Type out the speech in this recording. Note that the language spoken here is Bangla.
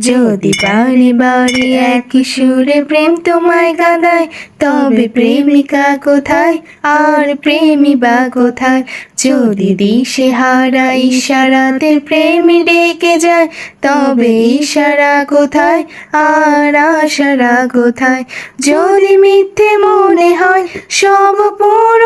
যদি বাড়ি বাড়ি একই সুরে প্রেম তোমায় কাঁদায় তবে প্রেমিকা কোথায়? আর প্রেমী বা কোথায়? যদি দিশে হারা ইশারাতে প্রেমী ডেকে যায়, তবে ইশারা কোথায়? আর আশারা কোথায়? যদি মিথ্যে মনে হয়, সব কথা